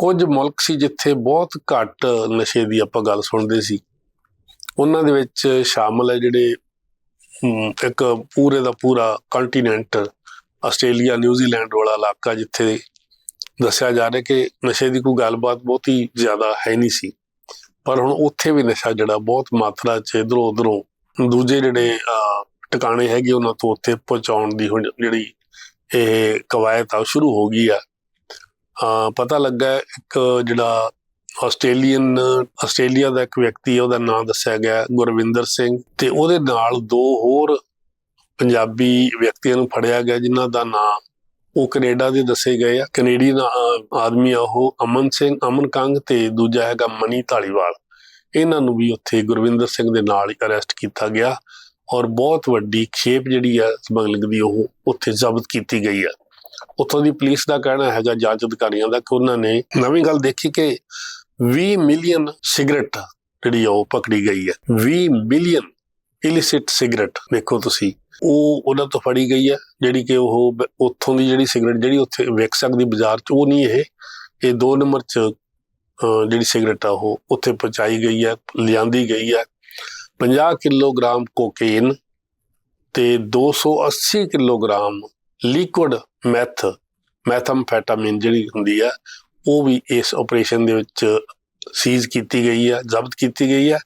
ਕੁਝ ਮੁਲਕ ਸੀ ਜਿੱਥੇ ਬਹੁਤ ਘੱਟ ਨਸ਼ੇ ਦੀ ਆਪਾਂ ਗੱਲ ਸੁਣਦੇ ਸੀ। ਉਹਨਾਂ ਦੇ ਵਿੱਚ ਸ਼ਾਮਲ ਹੈ ਜਿਹੜੇ ਇੱਕ ਪੂਰੇ ਦਾ ਪੂਰਾ ਕੰਟੀਨੈਂਟ ਆਸਟ੍ਰੇਲੀਆ ਨਿਊਜ਼ੀਲੈਂਡ ਵਾਲਾ ਇਲਾਕਾ ਜਿੱਥੇ ਦੱਸਿਆ ਜਾ ਰਿਹਾ ਕਿ ਨਸ਼ੇ ਦੀ ਕੋਈ ਗੱਲਬਾਤ ਬਹੁਤੀ ਜ਼ਿਆਦਾ ਹੈ ਨਹੀਂ ਸੀ। ਪਰ ਹੁਣ ਉੱਥੇ ਵੀ ਨਸ਼ਾ ਜਿਹੜਾ ਬਹੁਤ ਮਾਤਰਾ 'ਚ ਇਧਰੋਂ ਉਧਰੋਂ ਦੂਜੇ ਜਿਹੜੇ ਟਿਕਾਣੇ ਹੈਗੇ ਉਹਨਾਂ ਤੋਂ ਉੱਥੇ ਪਹੁੰਚਾਉਣ ਦੀ ਹੁਣ ਜਿਹੜੀ ਇਹ ਕਵਾਇਤ ਆ ਉਹ ਸ਼ੁਰੂ ਹੋ ਗਈ ਆ। ਪਤਾ ਲੱਗਾ ਇੱਕ ਜਿਹੜਾ ਆਸਟ੍ਰੇਲੀਅਨ, ਆਸਟ੍ਰੇਲੀਆ ਦਾ ਇੱਕ ਵਿਅਕਤੀ ਹੈ, ਉਹਦਾ ਨਾਮ ਦੱਸਿਆ ਗਿਆ ਗੁਰਵਿੰਦਰ ਸਿੰਘ ਤੇ ਉਹਦੇ ਨਾਲ ਦੋ ਹੋਰ ਪੰਜਾਬੀ ਵਿਅਕਤੀਆਂ ਨੂੰ ਫੜਿਆ ਗਿਆ, ਜਿਨ੍ਹਾਂ ਦਾ ਨਾਮ ਉਹ ਕੈਨੇਡਾ ਦੇ ਦੱਸੇ ਗਏ ਆ। ਕੈਨੇਡੀਅਨ ਆਦਮੀ ਆ ਉਹ, ਅਮਨ ਸਿੰਘ, ਅਮਨ ਕੰਗ ਤੇ ਦੂਜਾ ਹੈਗਾ ਮਨੀ ਢਾਲੀਵਾਲ ਇਹਨਾਂ ਨੂੰ ਵੀ ਉੱਥੇ ਗੁਰਵਿੰਦਰ ਸਿੰਘ ਦੇ ਨਾਲ ਹੀ ਅਰੈਸਟ ਕੀਤਾ ਗਿਆ ਔਰ ਬਹੁਤ ਵੱਡੀ ਖੇਪ ਜਿਹੜੀ ਆ ਸਮਗਲਿੰਗ ਦੀ ਉਹ ਉੱਥੇ ਜ਼ਬਤ ਕੀਤੀ ਗਈ ਆ। ਉੱਥੋਂ ਦੀ ਪੁਲਿਸ ਦਾ ਕਹਿਣਾ ਹੈਗਾ ਜਾਂਚ ਅਧਿਕਾਰੀਆਂ ਦਾ ਕਿ ਉਹਨਾਂ ਨੇ ਨਵੀਂ ਗੱਲ ਦੇਖੀ ਕਿ 20 ਮਿਲੀਅਨ ਸਿਗਰਟ ਜਿਹੜੀ ਆ ਉਹ ਪਕੜੀ ਗਈ ਹੈ। 20 ਮਿਲੀਅਨ ਇਲਿਸਿਟ ਸਿਗਰਟ ਦੇਖੋ ਤੁਸੀਂ ਉਹ ਉਹਨਾਂ ਤੋਂ ਫੜੀ ਗਈ ਹੈ ਜਿਹੜੀ ਕਿ ਉਹ ਉੱਥੋਂ ਦੀ ਜਿਹੜੀ ਸਿਗਰਟ ਜਿਹੜੀ ਉੱਥੇ ਵਿਕ ਸਕਦੀ ਬਾਜ਼ਾਰ 'ਚ ਉਹ ਨਹੀਂ ਇਹ। ਇਹ ਦੋ ਨੰਬਰ 'ਚ ਅਹ, ਜਿਹੜੀ ਸਿਗਰਟ ਆ ਉਹ ਉੱਥੇ ਪਹੁੰਚਾਈ ਗਈ ਹੈ ਲਿਆਂਦੀ ਗਈ ਹੈ। 50 ਕਿਲੋਗ੍ਰਾਮ ਕੋਕੇਨ ਤੇ 280 ਕਿਲੋਗ੍ਰਾਮ ਲਿਕੁਇਡ ਮੈਥ, ਮੈਥਮਫੈਟਾਮਿਨ ਜਿਹੜੀ ਹੁੰਦੀ ਆ, ਉਹ ਵੀ ਇਸ ਆਪਰੇਸ਼ਨ ਦੇ ਵਿੱਚ ਸੀਜ਼ ਕੀਤੀ ਗਈ ਹੈ ਜ਼ਬਤ ਕੀਤੀ ਗਈ ਹੈ